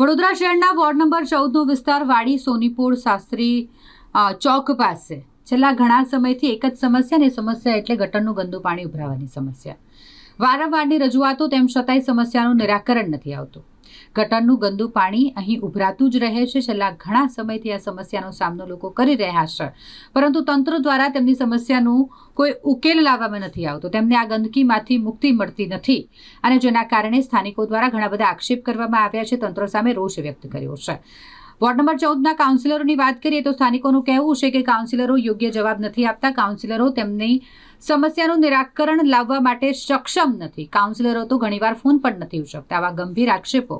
વડોદરા શહેરના ward number ચૌદનો વિસ્તાર વાડી સોનીપુર શાસ્ત્રી ચોક પાસે. છેલ્લા ઘણા સમયથી એક જ સમસ્યા ને સમસ્યા એટલે ગટરનું ગંદુ પાણી ઉભરાવાની સમસ્યા. વારંવારની રજૂઆતો તેમ છતાંય સમસ્યાનું નિરાકરણ નથી આવતું. ગટરનું ગંદુ પાણી અહીં ઉભરાતું જ રહે છે. છેલ્લા ઘણા સમયથી આ સમસ્યાનો સામનો લોકો કરી રહ્યા છે. પરંતુ તંત્ર દ્વારા તેમની સમસ્યાનું કોઈ ઉકેલ લાવવામાં નથી આવતો. તેમને આ ગંદકીમાંથી મુક્તિ મળતી નથી અને જેના કારણે સ્થાનિકો દ્વારા ઘણા બધા આક્ષેપ કરવામાં આવ્યા છે. તંત્ર સામે રોષ વ્યક્ત કર્યો છે. વોર્ડ નંબર ચૌદના કાઉન્સિલરોની વાત કરીએ તો સ્થાનિકોનું કહેવું છે કે કાઉન્સિલરો યોગ્ય જવાબ નથી આપતા. કાઉન્સિલરો તેમની સમસ્યાનું નિરાકરણ લાવવા માટે સક્ષમ નથી. કાઉન્સિલરો તો ઘણીવાર ફોન પણ નથી ઉચકતા. આવા ગંભીર આક્ષેપો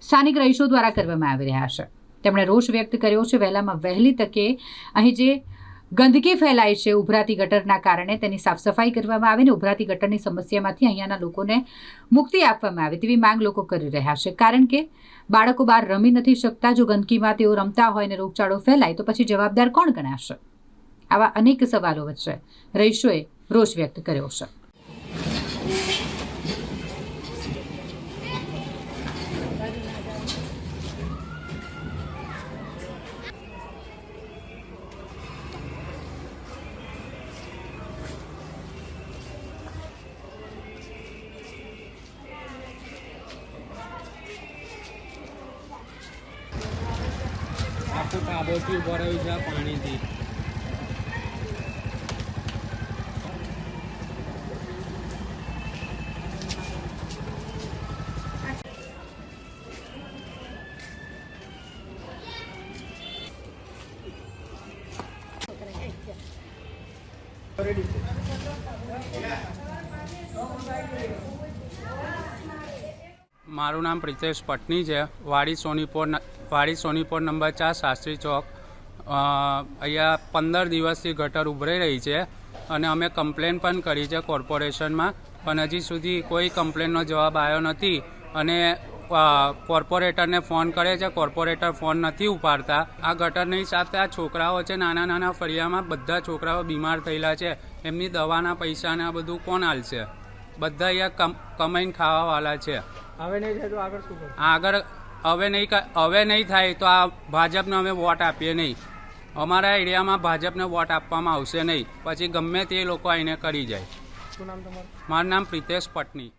સ્થાનિક રહીશો દ્વારા કરવામાં આવી રહ્યા છે. તેમણે રોષ વ્યક્ત કર્યો છે. વહેલામાં વહેલી તકે અહીં જે ગંદકી ફેલાય છે ઉભરાતી ગટરના કારણે. તેની સાફ સફાઈ કરવામાં આવે ને ઉભરાતી ગટરની સમસ્યામાંથી અહીંયાના લોકોને મુક્તિ આપવામાં આવે તેવી માંગ લોકો કરી રહ્યા છે. કારણ કે બાળકો બહાર રમી નથી શકતા. જો ગંદકીમાં તેઓ રમતા હોય ને રોગચાળો ફેલાય તો પછી જવાબદાર કોણ ગણાશે? આવા અનેક સવાલો વચ્ચે રહીશોએ રોષ વ્યક્ત કર્યો છે. આખું કાબોથી ઊભો રહ્યું છે પાણીથી. મારું નામ પ્રિતેશ પટની છે. વાડી સોનીપોર વાડી સોનીપોર નંબર ચાર શાસ્ત્રી ચોક. અહીંયા પંદર દિવસથી ગટર ઉભરાઈ રહી છે અને અમે કમ્પ્લેન પણ કરી છે કોર્પોરેશનમાં પણ હજી સુધી કોઈ કમ્પ્લેનનો જવાબ આવ્યો નથી અને કોર્પોરેટરને ફોન કરે છે કોર્પોરેટર ફોન નથી ઉપાડતા. આ ગટરની સાથે આ છોકરાઓ છે નાના નાના ફળિયામાં બધા છોકરાઓ બીમાર થયેલા છે. એમની દવાના પૈસાને આ બધું કોણ હાલશે બધા અહીંયા કમ કમાઈને ખાવાવાળા છે. નહીં આગળ હવે નહીં હવે નહીં થાય તો આ ભાજપને અમે વોટ આપીએ નહીં. અમારા એરિયામાં ભાજપને વોટ આપવામાં આવશે નહીં. પછી ગમે તે લોકો આવીને કરી જાય. શું નામ તમારું? મારું નામ પ્રિતેશ પટની.